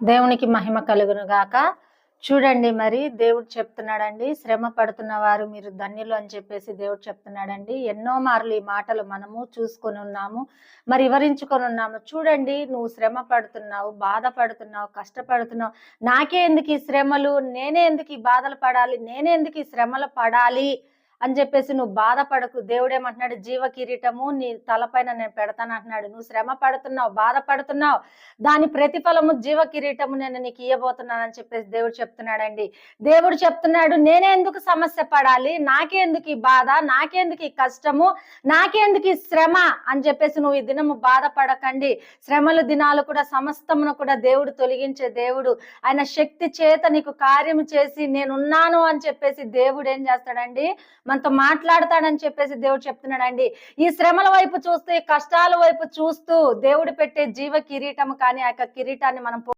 దేవునికి మహిమ కలుగును గాక. చూడండి మరి దేవుడు చెప్తున్నాడండి శ్రమ పడుతున్న వారు మీరు ధన్యులు అని చెప్పేసి దేవుడు చెప్తున్నాడండి. ఎన్నో మార్లు ఈ మాటలు మనము చూసుకొని ఉన్నాము మరి వివరించుకొని ఉన్నాము. చూడండి నువ్వు శ్రమ పడుతున్నావు బాధపడుతున్నావు కష్టపడుతున్నావు. నాకే ఎందుకు ఈ శ్రమలు? నేనే ఎందుకు ఈ బాధలు పడాలి? నేనే ఎందుకు ఈ శ్రమలు పడాలి? అని చెప్పేసి నువ్వు బాధపడకు. దేవుడేమంటున్నాడు జీవ కిరీటము నీ తలపైన నేను పెడతాను అంటున్నాడు నువ్వు శ్రమ పడుతున్నావు బాధపడుతున్నావు. దాని ప్రతిఫలము జీవ కిరీటము నేను నీకు ఇయ్యబోతున్నానని అని చెప్పేసి దేవుడు చెప్తున్నాడండి. దేవుడు చెప్తున్నాడు నేనే ఎందుకు సమస్య పడాలి? నాకెందుకు ఈ బాధ? నాకెందుకు ఈ కష్టము? నాకెందుకు ఈ శ్రమ? అని చెప్పేసి నువ్వు ఈ దినము బాధపడకండి. శ్రమల దినాలు కూడా సమస్తమును కూడా దేవుడు తొలగించే దేవుడు. ఆయన శక్తి చేత నీకు కార్యము చేసి నేనున్నాను అని చెప్పేసి దేవుడు ఏం చేస్తాడండి? మనతో మాట్లాడతాడని చెప్పేసి దేవుడు చెప్తున్నాడండి. ఈ శ్రమల వైపు చూస్తూ ఈ కష్టాల వైపు చూస్తూ దేవుడు పెట్టే జీవ కిరీటము కానీ ఆ యొక్క కిరీటాన్ని మనం